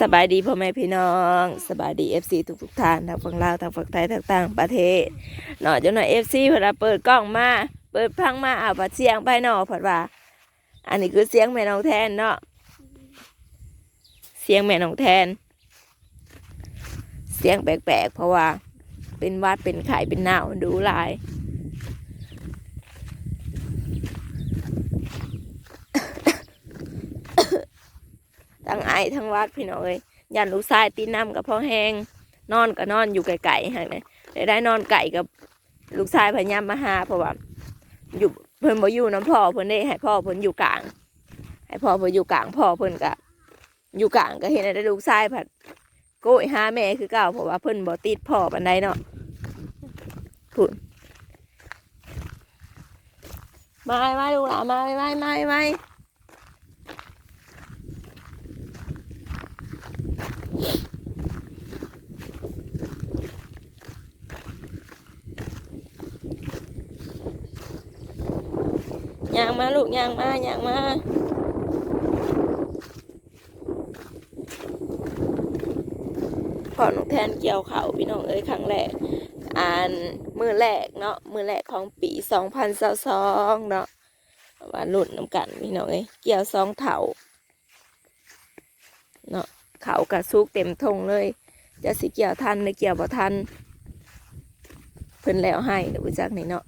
สบายดีพ่อแม่พี่น้องสบายดีเอฟซีทุกทุกท่านทั้งฝั่งลาวทั้งฝั่งไทยทั้งต่างประเทศเนาะจังหน่อยเอฟซีเวลาเปิดกล้องมาเปิดพังมาอ่าวปัดเสียงไปเนาะเผัดว่า อันนี้คือเสียงแม่น้องแทนเนาะเสียงแม่น้องแทน เสียงแปลกๆเพราะว่า เป็นวัดเป็นไข้เป็นหนาวดูลาย ทั้งไอทั้งวัดพี่น้องเอ้ยยันลูกชายตีน้ำกับพ่อแห้งนอนก็นอนอยู่ไกลๆห่างเลยได้ได้นอนไก่กับลูกชายพยายามมาหาเพราะว่าอยู่เพิ่นบ่อยู่น้ำพ่อเพิ่นได้ให้พ่อเพิ่นอยู่กลาง ให้พ่อเพิ่นอยู่กลางพ่อเพิ่นก็อยู่กลางก็เห็นได้ลูกชายผัดโกยหาแม่คือเก่าเพราะว่าเพิ่นบ่ติดพ่อปานใดเนาะพูดมามาลูกหลานมาไม่ไม่ไม่ มางมาลูกยางมายางมาพอหนูแทนเกี่ยวเขาพี่น้องเอ้ยครั้งแรกอ่านมือแรกเนาะมือแรกของปีสองพันสองเนาะว่ารุ่นน้ำกันพี่น้องเอ้ยเกี่ยวสองเถาเนาะเขากระซุกเต็มทงเลย จะสิเกี่ยวทันหรือเกี่ยวบ่ทันเพิ่นแล้วให้เดี๋ยวจักนี่เนาะ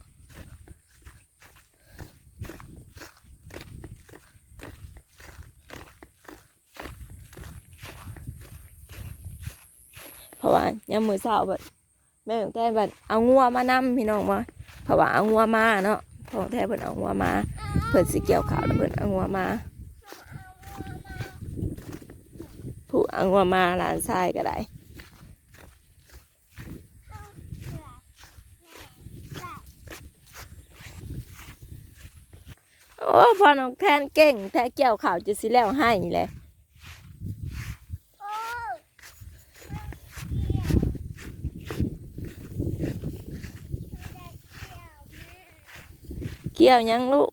เพราะว่า ยังมือเสาแบบแม่ของแท้แบบเอางัวมานำพี่น้องมาเพราะว่าเอางัวมาเนาะพ่อของแท้เพิ่นเอางัวมาเพิ่นสิเกี่ยวขาวแล้วเพิ่นเอางัวมาผู้เอางัวมาหลานชายก็ได้โอ้พ่อน้องแทนเก่งแท้เกี่ยวขาวจะสิแล้วให้นี่แหละ เกี่ยวยังลูก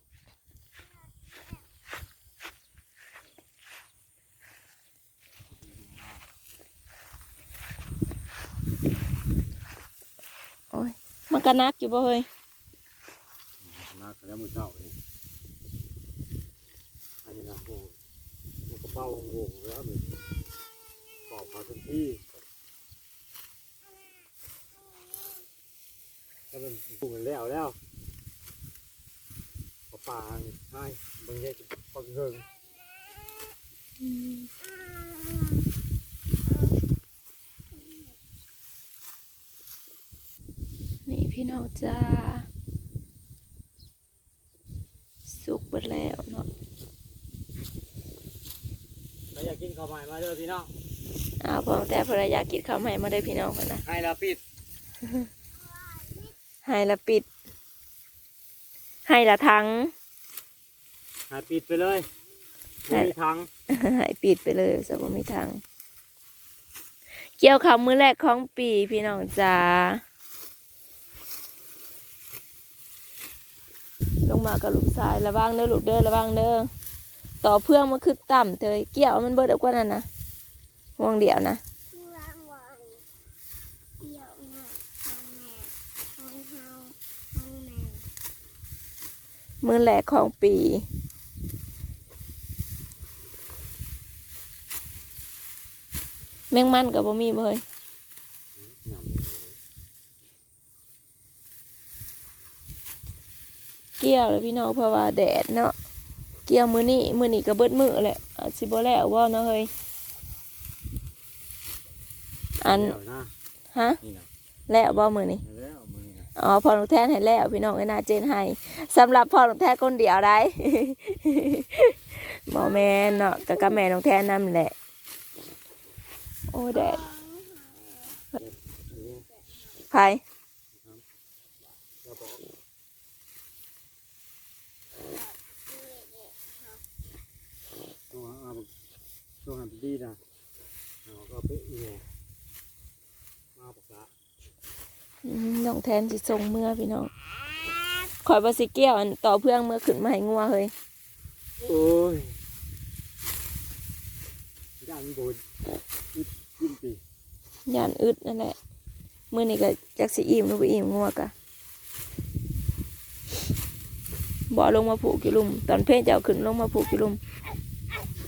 โอ้ยมันก็นักอยู่บ่เฮ้ยนักแล้วมือเจ้าเลยอันนี้นะโอ้มันกระเป๋าโง่แล้วมันปอกมาทันทีแล้วมันปุ่มแล้วแล้ว ปลาปลาให้บางอย่างปลาเงิงนี่พี่น้องจ้าสุกไปแล้วเนาะแล้วอยากกินข้าวใหม่มาเด้อพี่น้องอ้าวพอแต่ภรรยากินข้าวใหม่มาได้พี่น้องกันนะให้เราปิด ให้ละปิด ให้ละทั้งให้ปิดไปเลยไม่มีทางหายปิดไปเลยสมมติทางเกี่ยวข่าวมือแรกของปีพี่น้องจ้าลงมากับลูกชายระวังเด้อลูกเด้อระวังเด้อต่อเพื่องมันคือต่ำเธอเกี่ยวมันเบิดเอากว่านั้นนะห่วงเดียวนะ วางวางเดี่ยวหน่อยทางแม่ทางเฮาทางแม่ มือแรกของปี แมงมันกับบ่มีบ่เฮ้ยเกี่ยวเลยพี่น้องเพราะว่าแดดเนาะเกี่ยวมือนี้มือนี้ก็เบิดมือแหละอาจสิบ่แล้วว่าเนาะเฮ้ยอันเดี๋ยวนะฮะนี่นะแล้วบ่มือนี้แล้วมื อ๋อพอหลงแทนให้แล้วพี่น้องไอ้นาเจนให้สำหรับพอหลงแทนคนเดียวได้หมอแม่นเนาะกับกับแม่หลงแทนนั่นแหละ โอ้แดดไผเรตัวอาตัวหันดีนะเราก็ไปเอีโมาปากกา อืม น้องแทนสิส่งเมื่อพี่น้องคอยบาสิเกี้ยวอันต่อเพื่องเมื่อขึ้นมาให้งัวเฮ้ยโอ้ยย่านมันโบดอึดขึ้นปีย่านอึดนั่นแหละมื้อนี้ก็จักสิอิ่มหรือบ่อิ่มงัวกะบ่ลงมาผูกอยู่ลุม ตอนเพลเจ้าขึ้นลงมาผูกอยู่ลุม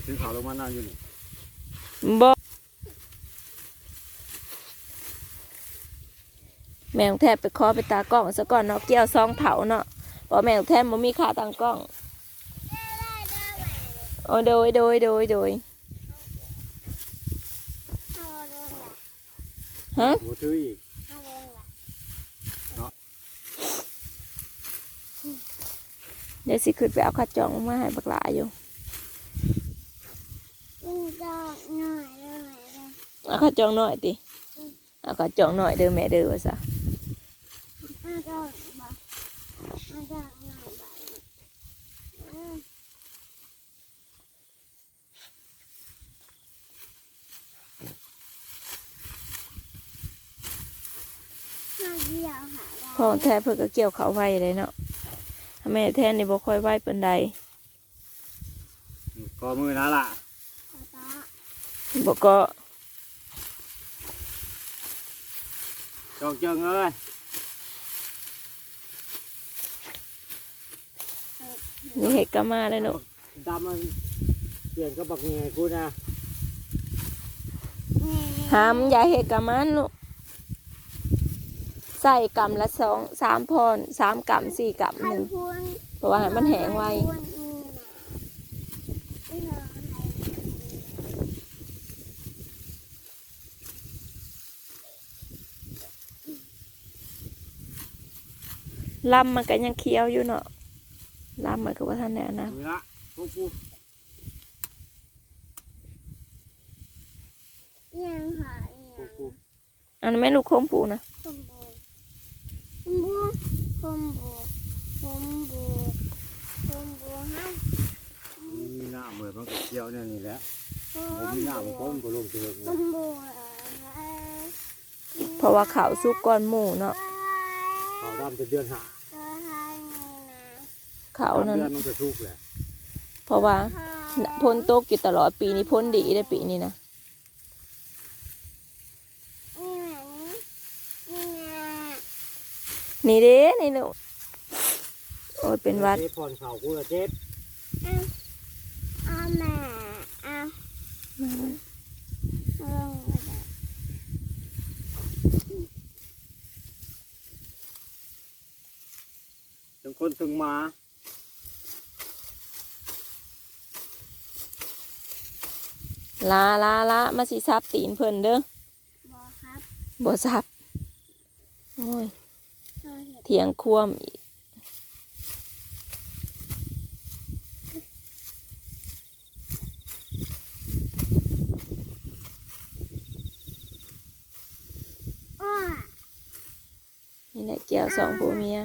ถึงเขาลงมานั่งอยู่นี่บ่ แมงแทบไปคอไปตากล้องซะก่อนเนาะเกี่ยวซองเถาเนาะเพราะแมงแทบบ่มีค่าตั้งกล้องโอ้โดยโดยโดยโดยเอาเรื่องละฮะหัวถืออีกเอาเรื่องละเดี๋ยวสิขึ้นไปเอาข้าวจองมาให้บักหลาอยู่กินดอกหน่อยเลยเลยเอาข้าวจองหน่อยติเอาข้าวจองหน่อยเด้อแม่เด้อว่าซะ เอาดอกบ่เอาดอกหน่อยบ่พ่อแท้เพิ่นก็เกี่ยวเขาไว้เลยเนาะแม่แท้นี่บ่ค่อยไว้ปานใดกอมือนั่นล่ะขอตาบ่ก็จองเจิงเอ้ย นี่เห็ดก็มาเลยเนาะดำมันเปลี่ยนก็บักเงยกูนะแม่หามอย่าเห็ดกับมันลูกใส่กำละสองสามพรสามกำสี่กำหไข่นึ่งพวงเพราะว่าให้มันแห้งไวไข่พวงนี่นะไม่รออะไรลำมันก็ยังเคี้ยวอยู่เนาะ ลำมันก็ว่าท่านแน่นะมือละพวกกูยังหาพวยักงกูอันนั้นไม่ลูกโคมปูนะคมบูคมบูคมบูคมบูคมบูฮะมีหน้าเหมือนมันก็เกี่ยวเนี่ยนี่แหละคผมมมีหน้ามันบูก้มก็ลงเถิงคเลยมบูเพราะว่าเขาวสุกก้อนหมูเนาะเขาดำจะเดือนหาตัวไทยนี่นะ เขาวนั้นเดือนมันจะทุกแหละเพราะว่าพ้นตกอยู่ตลอดปีนี้พ้นดีได้ปีนี้นะนี่แหละนี่นี่นะนี่เด้นี่ลูกโอ้ยเป็นหวัดเจ็บผ่อนเข่ากูละเจ็บเอาเอาแม่เอาเอาลงมาได้ถึงคนถึงหมา ลาลาลามาสิซับตีนเพิ่นเด้อบอกครับบ่ซับโอ้ยเราเห็นเถียงควมอีกอ้อนี่แหละแก้วสองผัวเมีย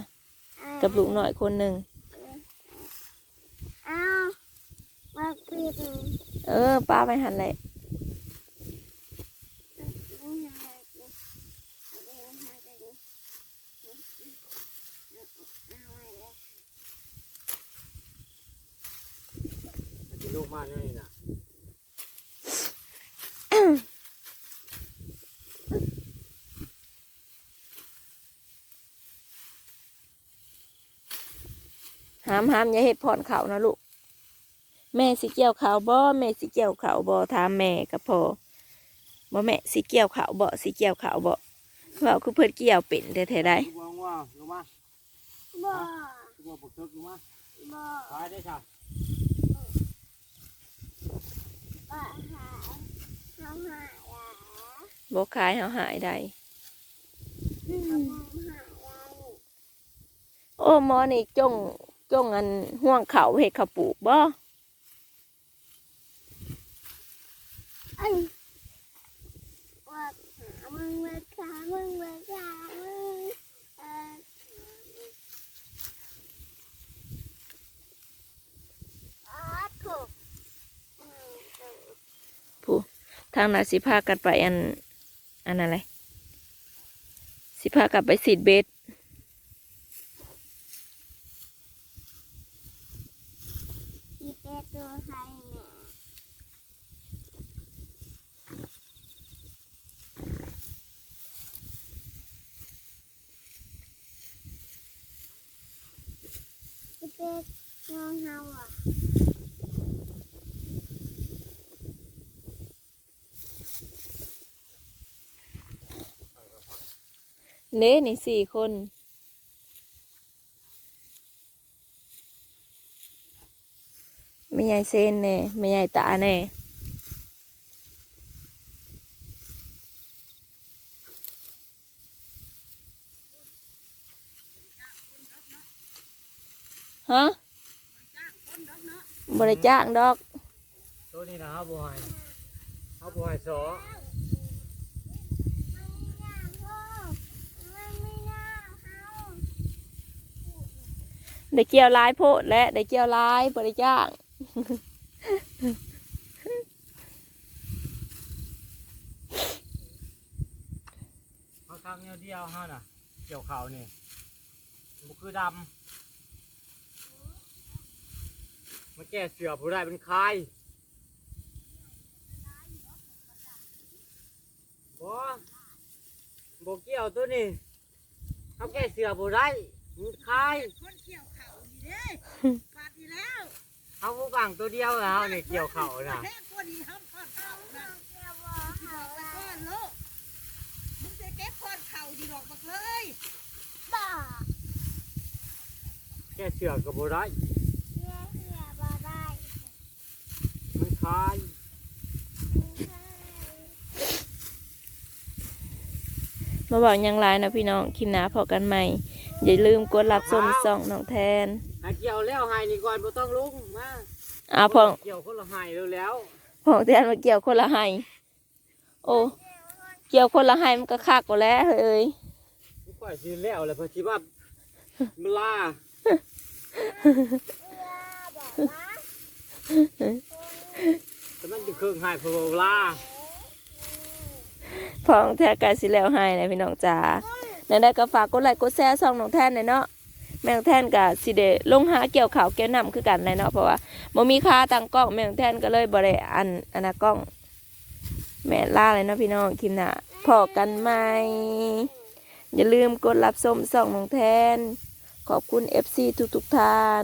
กับลูกหน่อยคนหนึ่งเอามาปิด เออป้าไปหันเลยที่ลูกมากนี่นะห้ามห้ามอย่าเห็ดผ่อนเขานะลูก แม่สิเกี่ยวเขาวบ่แม่สิเกี่ยวเขาวบ่ถามแม่ก็พอบ่แม่สิเกี่ยวเขาวบ่สิเกี่ยวเขาวบ่เว่าคือเพิ่นเกี่ยวเป็นแท้ๆได้บ่ว่าลูกมาบ่บ่ปกตึกลูกมาบ่ขายได้ค่ะบ่หาเขาหายบ่ขายเฮาหายได้โอ้หมอนี่จงจงอันห่วงเขาเฮ็ดข้าวปลูกบ่ เอ้ย ว่าหามึงเวทามึงเวทามึงเอ่ออ๋อถูกอืมถูกทางนั้นสิพากันไปอัน อันอะไร สิพากันไปสีดเบ็ดสอีเป็ดตัวไทยแม่ย เป็ดงองเฮาอะ เน่นี่สี่คน ไม่ใหญ่เซนแน่ไม่ใหญ่ตาแน่ฮะบริจ้างดอก ตัวนี้นะเฮาบ่ให้เฮาบ่ให้สอ มันไม่น่าเฮา ได้เกี่ยวลายโพดและได้เกี่ยวลายบริจ้างเฮาทำแนวเดียวฮาน่ะ เกี่ยวเขานี่บ่คือดำมาแก้เสือผู้ได้เป็นใคายบ่บ่เกี่ยวตัวนี้เขาแก้เสือผู้ได้มันคายคน เกี่ยวเขาดีเด้บาดดีแล้วเขาผู้บังตัวเดียวแล้วนี่เกี่ยวเขาน่ะแค่ตัวนี้ห้ามทอดเขานะเกี่ยวบ่ที่เฮาบอกไปอะก้อนลูกมึงจะเก็บทอดเขาดีดอกบักเลยบ่แก้เสือกับผู้ได้เหี้ยเหี้ยบ่ได้มันคายมาบอกหยังไรนะพี่น้องคลิปหนาพอกันใหม่ อย่าลืมกดรับชมส่องน้องแทนให้ เกี่ยวแล้วให้นี่ก่อนบ่ต้องลุงมาอ่าพองเกี่ยวคนละให้แล้วพองแทนมาเกี่ยวคนละไห้โอ้เกี่ยวคนละไห้มันก็คักกว่าแล้วเฮ้ยๆกูปล่อยสิแล้วแล้วเพอสิว่าเวลาเอื้อบอกว่าแต่มันจะเครื่องให้เพอเวลาพองแทนกายสิแล้วไห้นะพี่น้องจ๋าในได้ก็ฝากกดไลค์กดแชร์ส่องน้องแทนหน่อยเนาะ แมงแทนกับสิเดลงหาเกี่ยวข่าวเกี่ยวนํคือกันเลยเนาะเพราะว่าบ่มีค่าตั้งกล้องแมงแทนก็เลยบ่ได้อันอันนะกล้อง แม่ล่าเลยเนาะพี่น้องคลิปหน้าพอกันไหมอย่าลืมกดรับชมส่องแมงแทนขอบคุณ FC ทุกๆทท่าน